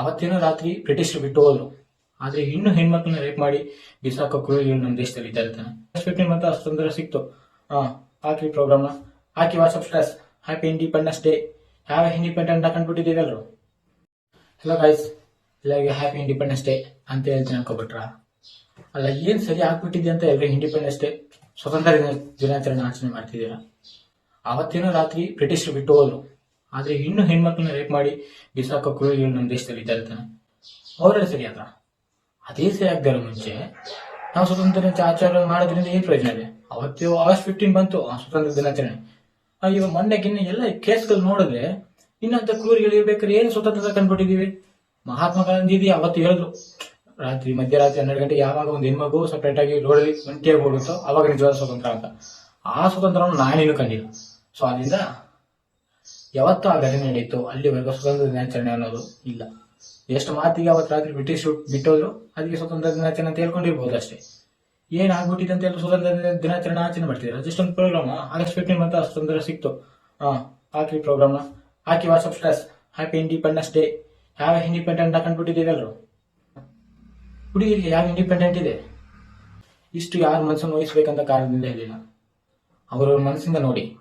ಅವತ್ತೇನೋ ರಾತ್ರಿ ಬ್ರಿಟಿಷರು ಬಿಟ್ಟು ಹೋದ್ರು. ಆದ್ರೆ ಇನ್ನು ಹೆಣ್ಮಕ್ಳನ್ನ ರೇಪ್ ಮಾಡಿ ಬಿಸಾಕೋ ಕ್ರೂರಿಗಳು ನಮ್ಮ ದೇಶದಲ್ಲಿ ಇದ್ದಾರೆ ತಾನೆ. ಮತ್ತೆ ಅಷ್ಟೊಂದರ ಸಿಕ್ತು. ಹಾ ಹಾಕಿ ಪ್ರೋಗ್ರಾಮ್ನ ಹಾಕಿ WhatsApp status happy independence day ಯಾವ ಇಂಡಿಪೆಂಡೆಂಟ್ ಹಾಕೊಂಡ್ಬಿಟ್ಟಿದ್ದೀವಲ್ರು ಹಲೋ ಗೈಸ್ ಎಲ್ಲರಿಗೆ ಹ್ಯಾಪಿ ಇಂಡಿಪೆಂಡೆನ್ಸ್ ಡೇ ಅಂತ ಹೇಳ್ತೀನಿ ಅನ್ಕೊಬಿಟ್ರ ಅಲ್ಲ, ಏನ್ ಸರಿ ಆಗ್ಬಿಟ್ಟಿದೆ ಅಂತ ಎವ್ರಿ ಇಂಡಿಪೆಂಡೆನ್ಸ್ ಡೇ ಸ್ವತಂತ್ರ ದಿನ ದಿನಾಚರಣೆ ಆಚರಣೆ ಮಾಡ್ತಿದ್ದೀರಾ? ಅವತ್ತೇನೋ ರಾತ್ರಿ ಬ್ರಿಟಿಷರು ಬಿಟ್ಟು ಹೋದ್ರು. ಆದ್ರೆ ಇನ್ನು ಹೆಣ್ಮಕ್ಳನ್ನ ರೇಪ್ ಮಾಡಿ ಬಿಸಾಕೋ ಕ್ರೂರಿಗಳು ನಮ್ಮ ದೇಶದಲ್ಲಿ ಇದ್ದಾರೆ ತಾನೆ. ಅವರೆಲ್ಲ ಸರಿ ಆತ ಅದೇ ಸರಿ ಆಗ್ದಾರ ಮುಂಚೆ. ನಾವು ಸ್ವತಂತ್ರ ಆಚಾರ ಆಚರಣೆ ಮಾಡೋದ್ರಿಂದ ಏನು ಪ್ರಯೋಜನ ಇದೆ? ಅವತ್ತು ಆಗಸ್ಟ್ ಫಿಫ್ಟೀನ್ ಬಂತು, ಆ ಸ್ವತಂತ್ರ ದಿನಾಚರಣೆ. ಇವಾಗ ಮೊನ್ನೆಗಿನ್ನ ಎಲ್ಲ ಕೇಸ್ಗಳು ನೋಡಿದ್ರೆ ಇನ್ನಂತ ಕ್ರೂರಿಗಳು ಇರ್ಬೇಕಾದ್ರೆ ಏನು ಸ್ವತಂತ್ರ ಕಂಡುಬಿಟ್ಟಿದ್ದೀವಿ ಮಹಾತ್ಮ ಗಾಂಧೀಜಿ ಅವತ್ತು ಹೇಳಿದ್ರು. ರಾತ್ರಿ, ಮಧ್ಯರಾತ್ರಿ ಹನ್ನೆರಡು ಗಂಟೆಗೆ ಯಾವಾಗ ಒಂದು ಹೆಣ್ಮಗು ಸಪ್ರೇಟ್ ಆಗಿ ರೋಡಲ್ಲಿ ಒಂಟಿಯಾಗಿ ಹೋಗುತ್ತೋ ಅವಾಗ ನಿಜವಾದ ಸ್ವತಂತ್ರ ಅಂತ. ಆ ಸ್ವತಂತ್ರವನ್ನು ನಾನೇನು ಕಂಡಿಲ್ಲ. ಸೊ ಅದರಿಂದ ಯಾವತ್ತೂ ಆ ಘಟನೆ ನಡೀತು, ಅಲ್ಲಿವರೆಗೂ ಸ್ವತಂತ್ರ ದಿನಾಚರಣೆ ಅನ್ನೋದು ಇಲ್ಲ. ಎಷ್ಟು ಮಾತಿಗೆ ಅವತ್ತು ರಾತ್ರಿ ಬ್ರಿಟಿಷ್ ಬಿಟ್ಟೋದ್ರು ಅದಕ್ಕೆ ಸ್ವತಂತ್ರ ದಿನಾಚರಣೆ ಅಂತ ಹೇಳ್ಕೊಂಡಿರ್ಬೋದು ಅಷ್ಟೇ. ಏನ್ ಆಗ್ಬಿಟ್ಟಿದೆ ಅಂತ ಹೇಳಿ ಸ್ವತಂತ್ರ ದಿನ- ದಿನಾಚರಣೆ ಆಚರಣೆ ಮಾಡ್ತಿದ್ರು ಜಸ್ಟ್ ಒಂದು ಪ್ರೋಗ್ರಾಮ್ ಆಗಸ್ಟ್ ಫಿಫ್ಟೀನ್ ಸ್ವತಂತ್ರ ಸಿಕ್ತು. ಹಾ ಹಾಕಿ ಪ್ರೋಗ್ರಾಮ್ನ ಹಾಕಿ WhatsApp status happy independence day ಯಾವ ಇಂಡಿಪೆಂಡೆಂಟ್ ಹಾಕೊಂಡ್ಬಿಟ್ಟಿದ್ದೀವಿ ಎಲ್ಲರೂ ಹುಡುಗಿರಿಗೆ ಯಾವ ಇಂಡಿಪೆಂಡೆಂಟ್ ಇದೆ? ಇಷ್ಟು ಯಾರು ಮನಸ್ಸನ್ನು ವಹಿಸ್ಬೇಕಂತ ಕಾರಣದಿಂದ ಹೇಳಿಲ್ಲ ಅವರವ್ರ ಮನಸ್ಸಿಂದ ನೋಡಿ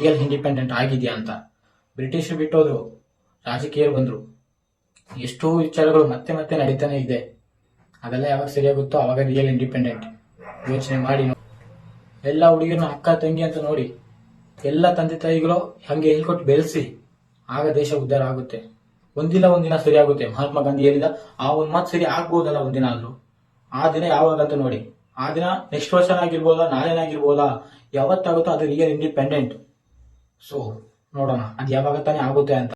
ರಿಯಲ್ ಇಂಡಿಪೆಂಡೆಂಟ್ ಆಗಿದೆಯಾ ಅಂತ. ಬ್ರಿಟಿಷರು ಬಿಟ್ಟೋದ್ರು, ರಾಜಕೀಯರು ಬಂದರು. ಎಷ್ಟೋ ವಿಚಾರಗಳು ಮತ್ತೆ ಮತ್ತೆ ನಡೀತಾನೆ ಇದೆ. ಅದೆಲ್ಲ ಯಾವಾಗ ಸರಿಯಾಗುತ್ತೋ ಅವಾಗ ರಿಯಲ್ ಇಂಡಿಪೆಂಡೆಂಟ್ ಯೋಚನೆ ಮಾಡಿ. ಎಲ್ಲ ಹುಡುಗಿರನ್ನ ಅಕ್ಕ ತಂಗಿ ಅಂತ ನೋಡಿ, ಎಲ್ಲ ತಂದೆ ತಾಯಿಗಳು ಹಂಗೆ ಹೇಳ್ಕೊಟ್ಟು ಬೆಳೆಸಿ, ಆಗ ದೇಶ ಉದ್ಧಾರ ಆಗುತ್ತೆ. ಒಂದಿಲ್ಲ ಒಂದಿನ ಸರಿ ಆಗುತ್ತೆ ಮಹಾತ್ಮ ಗಾಂಧಿ ಹೇಳಿದ, ಆ ಒಂದು ಮಾತು ಸರಿ ಆಗ್ಬೋದಲ್ಲ ಒಂದಿನ ಆದ್ರೂ ಆ ದಿನ ಯಾವಾಗ ಅಂತ ನೋಡಿ. ಆ ದಿನ ನೆಕ್ಸ್ಟ್ ವರ್ಷನಾಗಿರ್ಬೋದಾ, ನಾಳೆನಾಗಿರ್ಬೋದಾ, ಯಾವತ್ತಾಗುತ್ತೋ ಅದು ರಿಯಲ್ ಇಂಡಿಪೆಂಡೆಂಟ್ ಸೊ ನೋಡೋಣ. ಅದು ಯಾವಾಗ ತಾನೇ ಆಗುತ್ತೆ ಅಂತ.